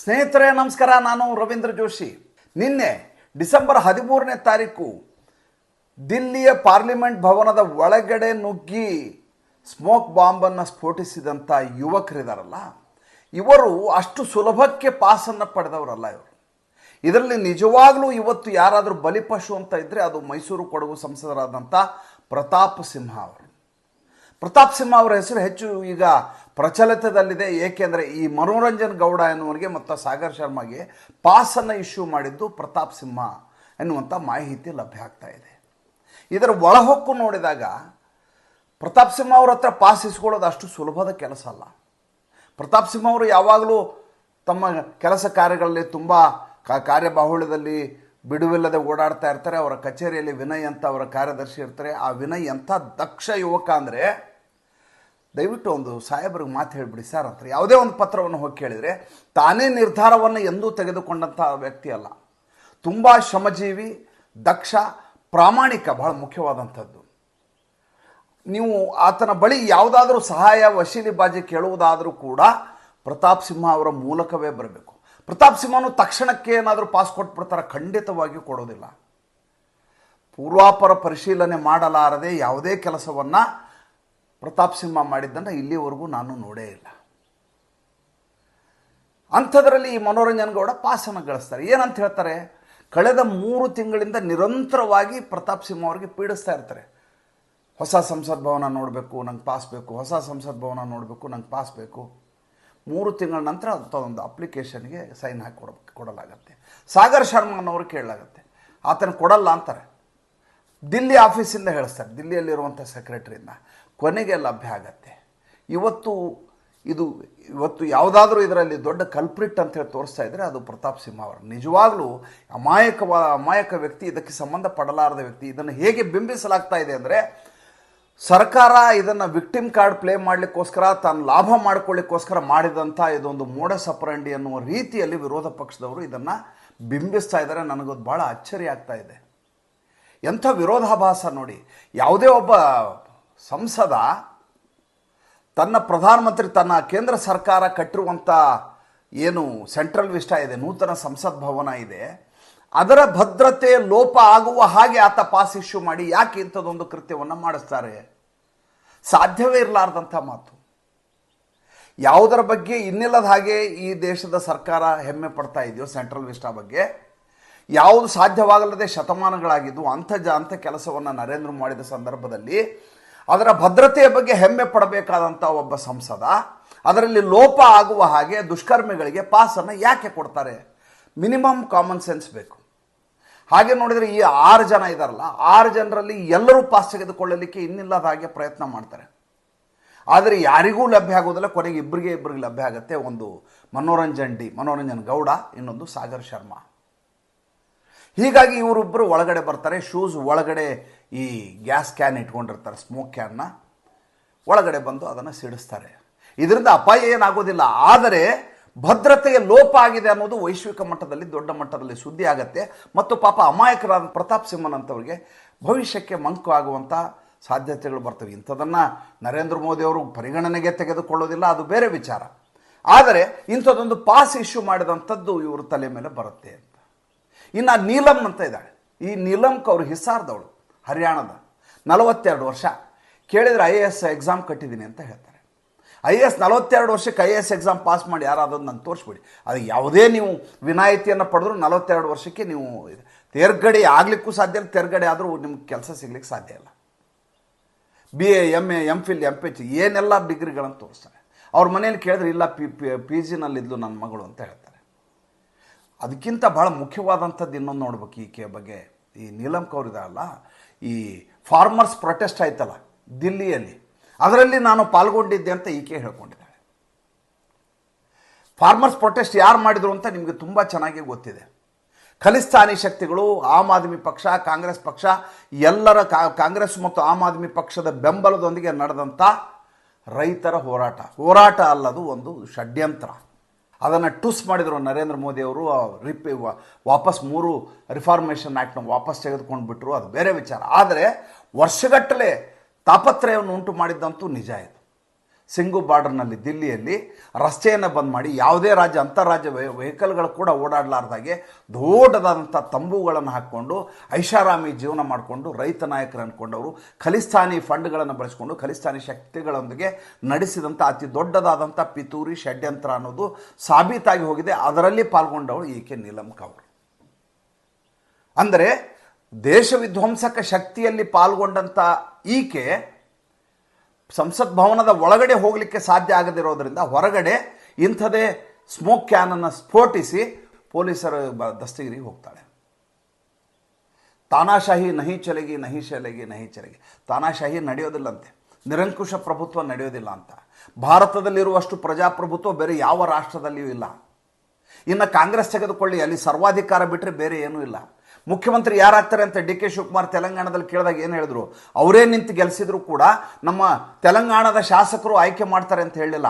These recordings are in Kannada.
ಸ್ನೇಹಿತರೆ, ನಮಸ್ಕಾರ. ನಾನು ರವೀಂದ್ರ ಜೋಶಿ. ನಿನ್ನೆ ಡಿಸೆಂಬರ್ ಹದಿಮೂರನೇ ತಾರೀಕು ದಿಲ್ಲಿಯ ಪಾರ್ಲಿಮೆಂಟ್ ಭವನದ ಒಳಗಡೆ ನುಗ್ಗಿ ಸ್ಮೋಕ್ ಬಾಂಬನ್ನು ಸ್ಫೋಟಿಸಿದಂಥ ಯುವಕರಿದಾರಲ್ಲ, ಇವರು ಅಷ್ಟು ಸುಲಭಕ್ಕೆ ಪಾಸನ್ನು ಪಡೆದವರಲ್ಲ ಇವರು. ಇದರಲ್ಲಿ ನಿಜವಾಗಲೂ ಇವತ್ತು ಯಾರಾದರೂ ಬಲಿಪಶು ಅಂತ ಇದ್ದರೆ ಅದು ಮೈಸೂರು ಕೊಡಗು ಸಂಸದರಾದಂಥ ಪ್ರತಾಪ್ ಸಿಂಹ ಅವರು. ಪ್ರತಾಪ್ ಸಿಂಹ ಅವರ ಹೆಸರು ಹೆಚ್ಚು ಈಗ ಪ್ರಚಲಿತದಲ್ಲಿದೆ. ಏಕೆಂದರೆ ಈ ಮನೋರಂಜನ್ ಗೌಡ ಎನ್ನುವರಿಗೆ ಮತ್ತು ಸಾಗರ್ ಶರ್ಮಾಗೆ ಪಾಸನ್ನು ಇಶ್ಯೂ ಮಾಡಿದ್ದು ಪ್ರತಾಪ್ ಸಿಂಹ ಎನ್ನುವಂಥ ಮಾಹಿತಿ ಲಭ್ಯ ಆಗ್ತಾ ಇದೆ. ಇದರ ಒಳಹೊಕ್ಕು ನೋಡಿದಾಗ ಪ್ರತಾಪ್ ಸಿಂಹ ಅವ್ರ ಹತ್ರ ಪಾಸ್ ಇಸ್ಕೊಳ್ಳೋದು ಅಷ್ಟು ಸುಲಭದ ಕೆಲಸ ಅಲ್ಲ. ಪ್ರತಾಪ್ ಸಿಂಹ ಅವರು ಯಾವಾಗಲೂ ತಮ್ಮ ಕೆಲಸ ಕಾರ್ಯಗಳಲ್ಲಿ ತುಂಬ ಕಾರ್ಯಬಾಹುಳ್ಯದಲ್ಲಿ ಬಿಡುವಿಲ್ಲದೆ ಓಡಾಡ್ತಾ ಇರ್ತಾರೆ. ಅವರ ಕಚೇರಿಯಲ್ಲಿ ವಿನಯ್ ಅಂತ ಅವರ ಕಾರ್ಯದರ್ಶಿ ಇರ್ತಾರೆ. ಆ ವಿನಯ್ ಎಂಥ ದಕ್ಷ ಯುವಕ ಅಂದರೆ ದಯವಿಟ್ಟು ಒಂದು ಸಾಹೇಬ್ರಿಗೆ ಮಾತು ಹೇಳಿಬಿಡಿ ಸರ್ ಅಂತ. ಯಾವುದೇ ಒಂದು ಪತ್ರವನ್ನು ಹೋಗಿ ಕೇಳಿದರೆ, ತಾನೇ ನಿರ್ಧಾರವನ್ನು ಎಂದೂ ತೆಗೆದುಕೊಂಡಂಥ ವ್ಯಕ್ತಿ ಅಲ್ಲ. ತುಂಬ ಶ್ರಮಜೀವಿ, ದಕ್ಷ, ಪ್ರಾಮಾಣಿಕ, ಬಹಳ ಮುಖ್ಯವಾದಂಥದ್ದು. ನೀವು ಆತನ ಬಳಿ ಯಾವುದಾದ್ರೂ ಸಹಾಯ, ವಶೀಲಿ ಬಾಜಿ ಕೇಳುವುದಾದರೂ ಕೂಡ ಪ್ರತಾಪ್ ಸಿಂಹ ಅವರ ಮೂಲಕವೇ ಬರಬೇಕು. ಪ್ರತಾಪ್ ಸಿಂಹನು ತಕ್ಷಣಕ್ಕೆ ಏನಾದರೂ ಪಾಸ್ ಕೊಟ್ಬಿಡ್ತಾರೆ ಖಂಡಿತವಾಗಿಯೂ ಕೊಡೋದಿಲ್ಲ. ಪೂರ್ವಾಪರ ಪರಿಶೀಲನೆ ಮಾಡಲಾರದೆ ಯಾವುದೇ ಕೆಲಸವನ್ನು ಪ್ರತಾಪ್ ಸಿಂಹ ಮಾಡಿದ್ದನ್ನು ಇಲ್ಲಿವರೆಗೂ ನಾನು ನೋಡೇ ಇಲ್ಲ. ಅಂಥದ್ರಲ್ಲಿ ಈ ಮನೋರಂಜನ್ ಗೌಡ ಪಾಸನ್ನು ಗಳಿಸ್ತಾರೆ. ಏನಂತ ಹೇಳ್ತಾರೆ? ಕಳೆದ ಮೂರು ತಿಂಗಳಿಂದ ನಿರಂತರವಾಗಿ ಪ್ರತಾಪ್ ಸಿಂಹ ಅವರಿಗೆ ಪೀಡಿಸ್ತಾ ಇರ್ತಾರೆ. ಹೊಸ ಸಂಸತ್ ಭವನ ನೋಡಬೇಕು, ನಂಗೆ ಪಾಸ್ ಬೇಕು. ಹೊಸ ಸಂಸತ್ ಭವನ ನೋಡಬೇಕು, ನಂಗೆ ಪಾಸ್ ಬೇಕು. ಮೂರು ತಿಂಗಳ ನಂತರ ಒಂದು ಅಪ್ಲಿಕೇಶನ್ಗೆ ಸೈನ್ ಹಾಕಿ ಕೊಡ ಕೊಡಲಾಗತ್ತೆ. ಸಾಗರ್ ಶರ್ಮನವರು ಕೇಳಲಾಗತ್ತೆ. ಆತನ ಕೊಡಲ್ಲ ಅಂತಾರೆ. ದಿಲ್ಲಿ ಆಫೀಸಿಂದ ಹೇಳಿಸ್ತಾರೆ, ದಿಲ್ಲಿಯಲ್ಲಿರುವಂಥ ಸೆಕ್ರೆಟರಿಯಿಂದ ಕೊನೆಗೆ ಲಭ್ಯ ಆಗತ್ತೆ. ಇವತ್ತು ಇದು, ಇವತ್ತು ಯಾವುದಾದ್ರೂ ಇದರಲ್ಲಿ ದೊಡ್ಡ ಕಲ್ಪ್ರಿಟ್ ಅಂತ ಹೇಳಿ ತೋರಿಸ್ತಾ ಇದ್ದರೆ ಅದು ಪ್ರತಾಪ್ ಸಿಂಹ ಅವರು. ನಿಜವಾಗಲೂ ಅಮಾಯಕವಾದ, ಅಮಾಯಕ ವ್ಯಕ್ತಿ, ಇದಕ್ಕೆ ಸಂಬಂಧಪಡಲಾರದ ವ್ಯಕ್ತಿ, ಇದನ್ನು ಹೇಗೆ ಬಿಂಬಿಸಲಾಗ್ತಾ ಇದೆ ಅಂದರೆ ಸರ್ಕಾರ ಇದನ್ನು ವಿಕ್ಟಿಮ್ ಕಾರ್ಡ್ ಪ್ಲೇ ಮಾಡಲಿಕ್ಕೋಸ್ಕರ, ತಾನು ಲಾಭ ಮಾಡ್ಕೊಳ್ಳಿಕ್ಕೋಸ್ಕರ ಮಾಡಿದಂಥ ಇದೊಂದು ಮೋಡ ಸಪರಂಡಿ ಅನ್ನುವ ರೀತಿಯಲ್ಲಿ ವಿರೋಧ ಪಕ್ಷದವರು ಇದನ್ನು ಬಿಂಬಿಸ್ತಾ ಇದ್ದಾರೆ. ನನಗದು ಭಾಳ ಅಚ್ಚರಿ ಆಗ್ತಾ ಇದೆ. ಎಂಥ ವಿರೋಧಾಭಾಸ ನೋಡಿ. ಯಾವುದೇ ಒಬ್ಬ ಸಂಸದ ತನ್ನ ಪ್ರಧಾನಮಂತ್ರಿ ತನ್ನ ಕೇಂದ್ರ ಸರ್ಕಾರ ಕಟ್ಟಿರುವಂಥ ಏನು ಸೆಂಟ್ರಲ್ ವಿಸ್ಟಾ ಇದೆ, ನೂತನ ಸಂಸತ್ ಭವನ ಇದೆ, ಅದರ ಭದ್ರತೆ, ಲೋಪ ಆಗುವ ಹಾಗೆ ಆತ ಪಾಸ್ ಇಶ್ಯೂ ಮಾಡಿ ಯಾಕೆ ಇಂಥದ್ದೊಂದು ಕೃತ್ಯವನ್ನು ಮಾಡಿಸ್ತಾರೆ? ಸಾಧ್ಯವೇ ಇರಲಾರ್ದಂಥ ಮಾತು. ಯಾವುದರ ಬಗ್ಗೆ ಇನ್ನಿಲ್ಲದ ಹಾಗೆ ಈ ದೇಶದ ಸರ್ಕಾರ ಹೆಮ್ಮೆ ಪಡ್ತಾ ಇದೆಯೋ, ಸೆಂಟ್ರಲ್ ವಿಸ್ಟಾ ಬಗ್ಗೆ ಯಾವುದು ಸಾಧ್ಯವಾಗಲ್ಲದೆ ಶತಮಾನಗಳಾಗಿದ್ದು ಅಂಥ ಜ, ಅಂಥ ಕೆಲಸವನ್ನು ನರೇಂದ್ರ ಮಾಡಿದ ಸಂದರ್ಭದಲ್ಲಿ ಅದರ ಭದ್ರತೆಯ ಬಗ್ಗೆ ಹೆಮ್ಮೆ ಪಡಬೇಕಾದಂಥ ಒಬ್ಬ ಸಂಸದ, ಅದರಲ್ಲಿ ಲೋಪ ಆಗುವ ಹಾಗೆ ದುಷ್ಕರ್ಮಿಗಳಿಗೆ ಪಾಸನ್ನು ಯಾಕೆ ಕೊಡ್ತಾರೆ? ಮಿನಿಮಮ್ ಕಾಮನ್ ಸೆನ್ಸ್ ಬೇಕು. ಹಾಗೆ ನೋಡಿದರೆ ಈ ಆರು ಜನ ಇದ್ದಾರಲ್ಲ ಆರು ಜನರಲ್ಲಿ ಎಲ್ಲರೂ ಪಾಸ್ ತೆಗೆದುಕೊಳ್ಳಲಿಕ್ಕೆ ಇನ್ನಿಲ್ಲದ ಹಾಗೆ ಪ್ರಯತ್ನ ಮಾಡ್ತಾರೆ. ಆದರೆ ಯಾರಿಗೂ ಲಭ್ಯ ಆಗೋದಿಲ್ಲ ಕೊನೆಗೆ ಇಬ್ಬರಿಗೆ ಇಬ್ಬರಿಗೆ ಲಭ್ಯ ಆಗುತ್ತೆ. ಒಂದು ಮನೋರಂಜನ್ ಡಿ, ಮನೋರಂಜನ್ ಗೌಡ, ಇನ್ನೊಂದು ಸಾಗರ್ ಶರ್ಮಾ. ಹೀಗಾಗಿ ಇವರಿಬ್ಬರು ಒಳಗಡೆ ಬರ್ತಾರೆ. ಶೂಸ್ ಒಳಗಡೆ ಈ ಗ್ಯಾಸ್ ಕ್ಯಾನ್ ಇಟ್ಕೊಂಡಿರ್ತಾರೆ ಸ್ಮೋಕ್ ಕ್ಯಾನ್ನ ಒಳಗಡೆ ಬಂದು ಅದನ್ನು ಸಿಡಿಸ್ತಾರೆ. ಇದರಿಂದ ಅಪಾಯ ಏನಾಗೋದಿಲ್ಲ. ಆದರೆ ಭದ್ರತೆಯ ಲೋಪ ಆಗಿದೆ ಅನ್ನೋದು ವೈಶ್ವಿಕ ಮಟ್ಟದಲ್ಲಿ, ದೊಡ್ಡ ಮಟ್ಟದಲ್ಲಿ ಸುದ್ದಿ ಆಗತ್ತೆ. ಮತ್ತು ಪಾಪ ಅಮಾಯಕರಾದ ಪ್ರತಾಪ್ ಸಿಂಹನಂತವ್ರಿಗೆ ಭವಿಷ್ಯಕ್ಕೆ ಮಂಕು ಆಗುವಂಥ ಸಾಧ್ಯತೆಗಳು ಬರ್ತವೆ. ಇಂಥದನ್ನು ನರೇಂದ್ರ ಮೋದಿ ಅವರು ಪರಿಗಣನೆಗೆ ತೆಗೆದುಕೊಳ್ಳೋದಿಲ್ಲ, ಅದು ಬೇರೆ ವಿಚಾರ. ಆದರೆ ಇಂಥದ್ದೊಂದು ಪಾಸ್ ಇಶ್ಯೂ ಮಾಡಿದಂಥದ್ದು ಇವರು ತಲೆ ಮೇಲೆ ಬರುತ್ತೆ. ಇನ್ನು ನೀಲಂ ಅಂತ ಇದ್ದಾಳೆ. ಈ ನೀಲಂಕ್ ಅವರು ಹಿಸಾರ್ದವಳು ಹರಿಯಾಣದ. ನಲವತ್ತೆರಡು ವರ್ಷ. ಕೇಳಿದರೆ ಐ ಎ ಎಸ್ ಎಕ್ಸಾಮ್ ಕಟ್ಟಿದ್ದೀನಿ ಅಂತ ಹೇಳ್ತಾರೆ. ಐ ಎ ಎಸ್ ನಲವತ್ತೆರಡು ವರ್ಷಕ್ಕೆ I A S exam pass ಮಾಡಿ ಯಾರಾದರೂ ನಾನು ತೋರಿಸ್ಬಿಡಿ. ಅದು ಯಾವುದೇ ನೀವು ವಿನಾಯಿತಿಯನ್ನು ಪಡೆದ್ರು ನಲವತ್ತೆರಡು ವರ್ಷಕ್ಕೆ ನೀವು ತೇರ್ಗಡೆ ಆಗಲಿಕ್ಕೂ ಸಾಧ್ಯ ಇಲ್ಲ, ತೇರ್ಗಡೆ ಆದರೂ ನಿಮ್ಗೆ ಕೆಲಸ ಸಿಗ್ಲಿಕ್ಕೆ ಸಾಧ್ಯ ಇಲ್ಲ. B A M A M phil M P H ಏನೆಲ್ಲ ಡಿಗ್ರಿಗಳನ್ನು ತೋರಿಸ್ತಾರೆ. ಅವ್ರ ಮನೇಲಿ ಕೇಳಿದ್ರೆ, ಇಲ್ಲ ಪಿ ಪಿ ಜಿನಲ್ಲಿದ್ಲು ನನ್ನ ಮಗಳು ಅಂತ ಹೇಳ್ತಾರೆ. ಅದಕ್ಕಿಂತ ಭಾಳ ಮುಖ್ಯವಾದಂಥದ್ದು ಇನ್ನೊಂದು ನೋಡ್ಬೇಕು ಈಕೆ ಬಗ್ಗೆ. ಈ ನೀಲಂ ಕೌರ್ ಇದಲ್ಲ ಈ ಫಾರ್ಮರ್ಸ್ ಪ್ರೊಟೆಸ್ಟ್ ಆಯ್ತಲ್ಲ ದಿಲ್ಲಿಯಲ್ಲಿ. ಅದರಲ್ಲಿ ನಾನು ಪಾಲ್ಗೊಂಡಿದ್ದೆ ಅಂತ ಈಕೆ ಹೇಳ್ಕೊಂಡಿದ್ದಾಳೆ. ಫಾರ್ಮರ್ಸ್ ಪ್ರೊಟೆಸ್ಟ್ ಯಾರು ಮಾಡಿದ್ರು ಅಂತ ನಿಮಗೆ ತುಂಬ ಚೆನ್ನಾಗಿ ಗೊತ್ತಿದೆ. ಖಲಿಸ್ತಾನಿ ಶಕ್ತಿಗಳು, ಆಮ್ ಆದ್ಮಿ ಪಕ್ಷ, ಕಾಂಗ್ರೆಸ್ ಪಕ್ಷ, ಎಲ್ಲರ ಕಾಂಗ್ರೆಸ್ ಮತ್ತು ಆಮ್ ಆದ್ಮಿ ಪಕ್ಷದ ಬೆಂಬಲದೊಂದಿಗೆ ನಡೆದಂಥ ರೈತರ ಹೋರಾಟ. ಹೋರಾಟ ಅಲ್ಲದು ಒಂದು ಷಡ್ಯಂತ್ರ. ಅದನ್ನು ಟೂಸ್ ಮಾಡಿದರು ನರೇಂದ್ರ ಮೋದಿ ಅವರು ರಿಪ್ ವಾಪಸ್ ಮೂರು ರಿಫಾರ್ಮೇಷನ್ ಆ್ಯಕ್ಟ್ನ ವಾಪಸ್ ತೆಗೆದುಕೊಂಡು ಬಿಟ್ಟರು ಅದು ಬೇರೆ ವಿಚಾರ. ಆದರೆ ವರ್ಷಗಟ್ಟಲೆ ತಾಪತ್ರಯವನ್ನು ಉಂಟು ಮಾಡಿದ್ದಂತೂ ನಿಜ ಇದು. ಸಿಂಗು ಬಾರ್ಡರ್ನಲ್ಲಿ ದಿಲ್ಲಿಯಲ್ಲಿ ರಸ್ತೆಯನ್ನು ಬಂದ್ ಮಾಡಿ ಯಾವುದೇ ರಾಜ್ಯ, ಅಂತಾರಾಜ್ಯ ವೆಹಿಕಲ್ಗಳು ಕೂಡ ಓಡಾಡಲಾರ್ದಾಗೆ ದೊಡ್ಡದಾದಂಥ ತಂಬುಗಳನ್ನು ಹಾಕ್ಕೊಂಡು ಐಷಾರಾಮಿ ಜೀವನ ಮಾಡಿಕೊಂಡು ರೈತ ನಾಯಕರು ಅಂದ್ಕೊಂಡವರು ಖಲಿಸ್ತಾನಿ ಫಂಡ್ಗಳನ್ನು ಬಳಸಿಕೊಂಡು ಖಲಿಸ್ತಾನಿ ಶಕ್ತಿಗಳೊಂದಿಗೆ ನಡೆಸಿದಂಥ ಅತಿ ದೊಡ್ಡದಾದಂಥ ಪಿತೂರಿ ಷಡ್ಯಂತ್ರ ಅನ್ನೋದು ಸಾಬೀತಾಗಿ ಹೋಗಿದೆ. ಅದರಲ್ಲಿ ಪಾಲ್ಗೊಂಡವಳು ಈಕೆ ನೀಲಂ ಕೌರ್. ಅಂದರೆ ದೇಶ ವಿಧ್ವಂಸಕ ಶಕ್ತಿಯಲ್ಲಿ ಪಾಲ್ಗೊಂಡಂಥ ಈಕೆ ಸಂಸತ್ ಭವನದ ಒಳಗಡೆ ಹೋಗಲಿಕ್ಕೆ ಸಾಧ್ಯ ಆಗದಿರೋದ್ರಿಂದ ಹೊರಗಡೆ ಇಂಥದೇ ಸ್ಮೋಕ್ ಕ್ಯಾನನ್ನು ಸ್ಫೋಟಿಸಿ ಪೊಲೀಸರು ಬ- ದಸ್ತಗಿರಿಗೆ ಹೋಗ್ತಾಳೆ. ತಾನಾಶಾಹಿ ನಹಿ ಚಲೆಗಿ ನಹಿ ಚಲೆಗಿ ನಹಿ ಚಲೆಗಿ. ತಾನಾಶಾಹಿ ನಡೆಯೋದಿಲ್ಲಂತೆ. ನಿರಂಕುಶ ಪ್ರಭುತ್ವ ನಡೆಯೋದಿಲ್ಲ ಅಂತ. ಭಾರತದಲ್ಲಿರುವಷ್ಟು ಪ್ರಜಾಪ್ರಭುತ್ವ ಬೇರೆ ಯಾವ ರಾಷ್ಟ್ರದಲ್ಲಿಯೂ ಇಲ್ಲ. ಇನ್ನು ಕಾಂಗ್ರೆಸ್ ತೆಗೆದುಕೊಳ್ಳಿ, ಅಲ್ಲಿ ಸರ್ವಾಧಿಕಾರ ಬಿಟ್ಟರೆ ಬೇರೆ ಏನೂ ಇಲ್ಲ. ಮುಖ್ಯಮಂತ್ರಿ ಯಾರಾಗ್ತಾರೆ ಅಂತ ಡಿ ಕೆ ಶಿವಕುಮಾರ್ ತೆಲಂಗಾಣದಲ್ಲಿ ಕೇಳಿದಾಗ ಏನು ಹೇಳಿದ್ರು? ಅವರೇ ನಿಂತು ಗೆಲ್ಲಿಸಿದ್ರು ಕೂಡ ನಮ್ಮ ತೆಲಂಗಾಣದ ಶಾಸಕರು ಆಯ್ಕೆ ಮಾಡ್ತಾರೆ ಅಂತ ಹೇಳಿಲ್ಲ.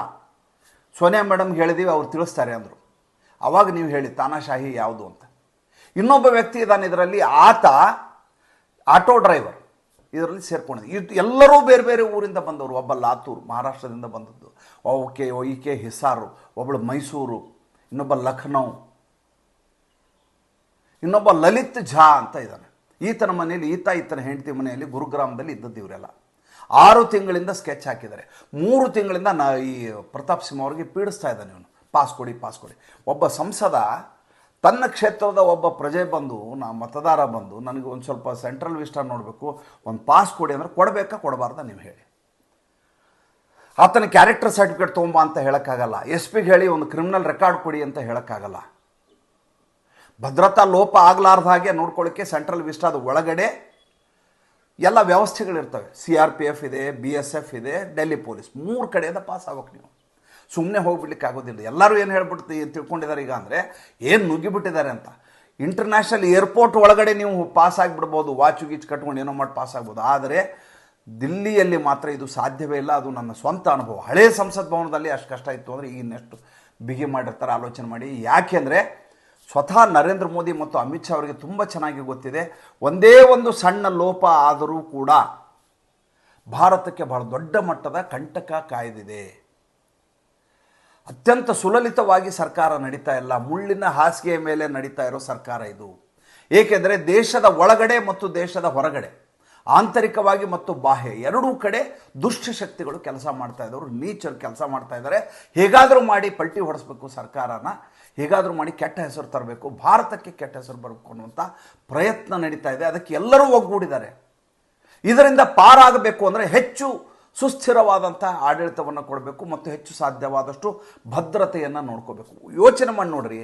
ಸೋನಿಯಾ ಮೇಡಮ್ಗೆ ಹೇಳಿದೀವಿ, ಅವ್ರು ತಿಳಿಸ್ತಾರೆ ಅಂದರು. ಅವಾಗ ನೀವು ಹೇಳಿ, ತಾನಾಶಾಹಿ ಯಾವುದು ಅಂತ. ಇನ್ನೊಬ್ಬ ವ್ಯಕ್ತಿ ಇದ್ದಾನೆ ಇದರಲ್ಲಿ, ಆತ ಆಟೋ ಡ್ರೈವರ್. ಇದರಲ್ಲಿ ಸೇರ್ಕೊಂಡಿದ್ದು. ಇದು ಎಲ್ಲರೂ ಬೇರೆ ಬೇರೆ ಊರಿಂದ ಬಂದವರು. ಒಬ್ಬ ಲಾತೂರು, ಮಹಾರಾಷ್ಟ್ರದಿಂದ ಬಂದದ್ದು. ಓಕೆ ಈಕೆ ಹಿಸಾರು ಒಬ್ಬಳು ಮೈಸೂರು, ಇನ್ನೊಬ್ಬ ಲಖನೌ. ಇನ್ನೊಬ್ಬ ಲಲಿತ್ ಝಾ ಅಂತ ಇದ್ದಾನೆ. ಈತನ ಮನೆಯಲ್ಲಿ, ಈತ ಈತನ ಹೆಂಡತಿ ಮನೆಯಲ್ಲಿ ಗುರುಗ್ರಾಮದಲ್ಲಿ ಇದ್ದದ್ದು ಇವರೆಲ್ಲ. ಆರು ತಿಂಗಳಿಂದ ಸ್ಕೆಚ್ ಹಾಕಿದ್ದಾರೆ. ಮೂರು ತಿಂಗಳಿಂದ ನಾ ಈ ಪ್ರತಾಪ್ ಸಿಂಹ ಅವರಿಗೆ ಪೀಡಿಸ್ತಾ ಇದ್ದಾನೆ ಇವನು. ಪಾಸ್ ಕೊಡಿ ಪಾಸ್ ಕೊಡಿ. ಒಬ್ಬ ಸಂಸದ, ತನ್ನ ಕ್ಷೇತ್ರದ ಒಬ್ಬ ಪ್ರಜೆ ಬಂದು, ನಾ ಮತದಾರ ಬಂದು, ನನಗೆ ಒಂದು ಸ್ವಲ್ಪ ಸೆಂಟ್ರಲ್ ವಿಸ್ಟ ನೋಡಬೇಕು, ಒಂದು ಪಾಸ್ ಕೊಡಿ ಅಂದರೆ ಕೊಡಬೇಕಾ, ಕೊಡಬಾರ್ದ ನೀವು ಹೇಳಿ. ಆತನ ಕ್ಯಾರೆಕ್ಟರ್ ಸರ್ಟಿಫಿಕೇಟ್ ತೊಗೊಂಬ ಅಂತ ಹೇಳೋಕ್ಕಾಗಲ್ಲ. ಎಸ್ ಪಿಗೆ ಹೇಳಿ ಒಂದು ಕ್ರಿಮಿನಲ್ ರೆಕಾರ್ಡ್ ಕೊಡಿ ಅಂತ ಹೇಳೋಕ್ಕಾಗಲ್ಲ. ಭದ್ರತಾ ಲೋಪ ಆಗಲಾರ್ದ ಹಾಗೆ ನೋಡ್ಕೊಳ್ಳಿಕ್ಕೆ ಸೆಂಟ್ರಲ್ ವಿಸ್ಟಾದ ಒಳಗಡೆ ಎಲ್ಲ ವ್ಯವಸ್ಥೆಗಳಿರ್ತವೆ. ಸಿ ಆರ್ ಪಿ ಎಫ್ ಇದೆ, ಬಿ ಎಸ್ ಎಫ್ ಇದೆ, ಡೆಲ್ಲಿ ಪೊಲೀಸ್. ಮೂರು ಕಡೆಯಿಂದ ಪಾಸ್ ಆಗ್ಬೇಕು ನೀವು. ಸುಮ್ಮನೆ ಹೋಗ್ಬಿಡ್ಲಿಕ್ಕೆ ಆಗೋದಿಲ್ಲ. ಎಲ್ಲರೂ ಏನು ಹೇಳ್ಬಿಡ್ತಿ ತಿಳ್ಕೊಂಡಿದ್ದಾರೆ ಈಗ ಅಂದರೆ, ಏನು ನುಗ್ಗಿಬಿಟ್ಟಿದ್ದಾರೆ ಅಂತ. ಇಂಟರ್ನ್ಯಾಷನಲ್ ಏರ್ಪೋರ್ಟ್ ಒಳಗಡೆ ನೀವು ಪಾಸ್ ಆಗಿಬಿಡ್ಬೋದು ವಾಚು ಗೀಚ್ ಕಟ್ಕೊಂಡು ಏನೋ ಮಾಡಿ ಪಾಸ್ ಆಗ್ಬೋದು. ಆದರೆ, ದಿಲ್ಲಿಯಲ್ಲಿ ಮಾತ್ರ ಇದು ಸಾಧ್ಯವೇ ಇಲ್ಲ. ಅದು ನನ್ನ ಸ್ವಂತ ಅನುಭವ. ಹಳೇ ಸಂಸತ್ ಭವನದಲ್ಲಿ ಅಷ್ಟು ಕಷ್ಟ ಇತ್ತು ಅಂದರೆ ಈಗ ಇನ್ನೆಷ್ಟು ಬಿಗಿ ಮಾಡಿರ್ತಾರೆ. ಆಲೋಚನೆ ಮಾಡಿ. ಯಾಕೆಂದರೆ ಸ್ವತಃ ನರೇಂದ್ರ ಮೋದಿ ಮತ್ತು ಅಮಿತ್ ಶಾ ಅವರಿಗೆ ತುಂಬ ಚೆನ್ನಾಗಿ ಗೊತ್ತಿದೆ. ಒಂದೇ ಒಂದು ಸಣ್ಣ ಲೋಪ ಆದರೂ ಕೂಡ ಭಾರತಕ್ಕೆ ಬಹಳ ದೊಡ್ಡ ಮಟ್ಟದ ಕಂಟಕ ಕಾಯ್ದಿದೆ. ಅತ್ಯಂತ ಸುಲಲಿತವಾಗಿ ಸರ್ಕಾರ ನಡೀತಾ ಇಲ್ಲ. ಮುಳ್ಳಿನ ಹಾಸಿಗೆಯ ಮೇಲೆ ನಡೀತಾ ಇರೋ ಸರ್ಕಾರ ಇದು. ಏಕೆಂದರೆ ದೇಶದ ಒಳಗಡೆ ಮತ್ತು ದೇಶದ ಹೊರಗಡೆ ಆಂತರಿಕವಾಗಿ ಮತ್ತು ಬಾಹ್ಯ ಎರಡೂ ಕಡೆ ದುಷ್ಟ ಶಕ್ತಿಗಳು ಕೆಲಸ ಮಾಡ್ತಾ ಇದ್ದವರು, ನೀಚರು ಕೆಲಸ ಮಾಡ್ತಾ ಇದ್ದಾರೆ. ಹೇಗಾದರೂ ಮಾಡಿ ಪಲ್ಟಿ ಹೊಡೆಸ್ಬೇಕು ಸರ್ಕಾರನ, ಹೇಗಾದರೂ ಮಾಡಿ ಕೆಟ್ಟ ಹೆಸರು ತರಬೇಕು, ಭಾರತಕ್ಕೆ ಕೆಟ್ಟ ಹೆಸರು ಬರಬೇಕು ಅನ್ನುವಂಥ ಪ್ರಯತ್ನ ನಡೀತಾ ಇದೆ. ಅದಕ್ಕೆ ಎಲ್ಲರೂ ಒಗ್ಗೂಡಿದ್ದಾರೆ. ಇದರಿಂದ ಪಾರಾಗಬೇಕು ಅಂದರೆ ಹೆಚ್ಚು ಸುಸ್ಥಿರವಾದಂಥ ಆಡಳಿತವನ್ನು ಕೊಡಬೇಕು ಮತ್ತು ಹೆಚ್ಚು ಸಾಧ್ಯವಾದಷ್ಟು ಭದ್ರತೆಯನ್ನು ನೋಡ್ಕೋಬೇಕು. ಯೋಚನೆ ಮಾಡಿ ನೋಡ್ರಿ,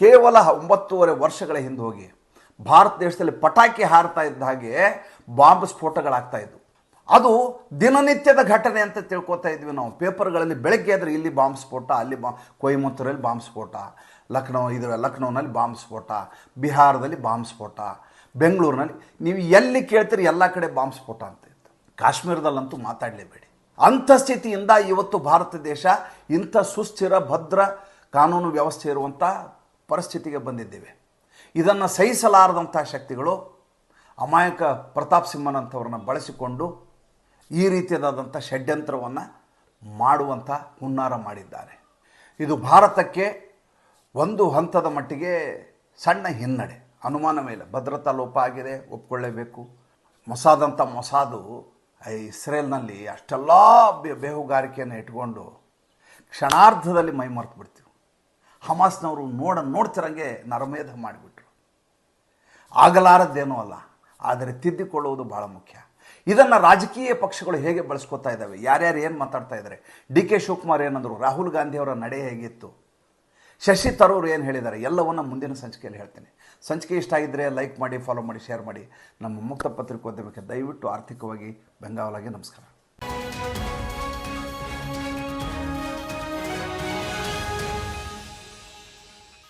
ಕೇವಲ ಒಂಬತ್ತೂವರೆ ವರ್ಷಗಳ ಹಿಂದೆ ಹೋಗಿ ಭಾರತ ದೇಶದಲ್ಲಿ ಪಟಾಕಿ ಹಾರ್ತಾ ಇದ್ದ ಹಾಗೆ ಬಾಂಬ್ ಸ್ಫೋಟಗಳಾಗ್ತಾ ಇದ್ವು. ಅದು ದಿನನಿತ್ಯದ ಘಟನೆ ಅಂತ ತಿಳ್ಕೊತಾ ಇದ್ವಿ ನಾವು. ಪೇಪರ್ಗಳಲ್ಲಿ ಬೆಳಗ್ಗೆ ಆದರೆ ಇಲ್ಲಿ ಬಾಂಬ್ ಸ್ಫೋಟ, ಅಲ್ಲಿ ಬಾ, ಕೊಯಮತ್ತೂರಲ್ಲಿ ಬಾಂಬ್ ಸ್ಫೋಟ, ಲಕ್ನೋ, ಇದರ, ಲಕ್ನೋನಲ್ಲಿ ಬಾಂಬ್ ಸ್ಫೋಟ, ಬಿಹಾರದಲ್ಲಿ ಬಾಂಬ್ ಸ್ಫೋಟ, ಬೆಂಗಳೂರಿನಲ್ಲಿ, ನೀವು ಎಲ್ಲಿ ಕೇಳ್ತೀರಿ ಎಲ್ಲ ಕಡೆ ಬಾಂಬ್ ಸ್ಫೋಟ ಅಂತ ಇತ್ತು. ಕಾಶ್ಮೀರದಲ್ಲಂತೂ ಮಾತಾಡಲೇಬೇಡಿ. ಅಂಥ ಸ್ಥಿತಿಯಿಂದ ಇವತ್ತು ಭಾರತ ದೇಶ ಇಂಥ ಸುಸ್ಥಿರ, ಭದ್ರ ಕಾನೂನು ವ್ಯವಸ್ಥೆ ಇರುವಂಥ ಪರಿಸ್ಥಿತಿಗೆ ಬಂದಿದ್ದೇವೆ. ಇದನ್ನು ಸಹಿಸಲಾರದಂಥ ಶಕ್ತಿಗಳು ಅಮಾಯಕ ಪ್ರತಾಪ್ ಸಿಂಹನಂಥವ್ರನ್ನ ಬಳಸಿಕೊಂಡು ಈ ರೀತಿಯಾದಂಥ ಷಡ್ಯಂತ್ರವನ್ನು ಮಾಡುವಂಥ ಹುನ್ನಾರ ಮಾಡಿದ್ದಾರೆ. ಇದು ಭಾರತಕ್ಕೆ ಒಂದು ಹಂತದ ಮಟ್ಟಿಗೆ ಸಣ್ಣ ಹಿನ್ನಡೆ. ಅನುಮಾನ ಮೇಲೆ ಭದ್ರತಾ ಲೋಪ ಆಗಿದೆ, ಒಪ್ಕೊಳ್ಳೇಬೇಕು. ಮೊಸಾದಂಥ ಮೊಸಾದು ಇಸ್ರೇಲ್ನಲ್ಲಿ ಅಷ್ಟೆಲ್ಲ ಬೇಹುಗಾರಿಕೆಯನ್ನು ಇಟ್ಕೊಂಡು ಕ್ಷಣಾರ್ಧದಲ್ಲಿ ಮೈ ಮರೆತು ಬಿಡ್ತೀವಿ ಹಮಾಸ್ನವರು ನೋಡ, ನೋಡ್ತಿರಂಗೆ ನರಮೇಧ ಮಾಡಿಬಿಟ್ರು ಆಗಲಾರದ್ದೇನೂ ಅಲ್ಲ, ಆದರೆ ತಿದ್ದಿಕೊಳ್ಳುವುದು ಭಾಳ ಮುಖ್ಯ. ಇದನ್ನು ರಾಜಕೀಯ ಪಕ್ಷಗಳು ಹೇಗೆ ಬಳಸ್ಕೊತಾ ಇದ್ದಾವೆ? ಯಾರ್ಯಾರು ಏನು ಮಾತಾಡ್ತಾ ಇದ್ದಾರೆ? ಡಿ ಕೆ ಶಿವಕುಮಾರ್ ಏನಂದರು, ರಾಹುಲ್ ಗಾಂಧಿಯವರ ನಡೆ ಹೇಗಿತ್ತು? ಶಶಿ ತರೂರ್ ಏನು ಹೇಳಿದ್ದಾರೆ? ಎಲ್ಲವನ್ನು ಮುಂದಿನ ಸಂಚಿಕೆಯಲ್ಲಿ ಹೇಳ್ತೇನೆ. ಸಂಚಿಕೆ ಇಷ್ಟ ಆಗಿದ್ದರೆ ಲೈಕ್ ಮಾಡಿ ಫಾಲೋ ಮಾಡಿ ಶೇರ್ ಮಾಡಿ. ನಮ್ಮ ಮುಕ್ತ ಪತ್ರಿಕೋದ್ಯಮಕ್ಕೆ ದಯವಿಟ್ಟು ಆರ್ಥಿಕವಾಗಿ ಬೆಂಗಾವಲಾಗಿ ನಮಸ್ಕಾರ.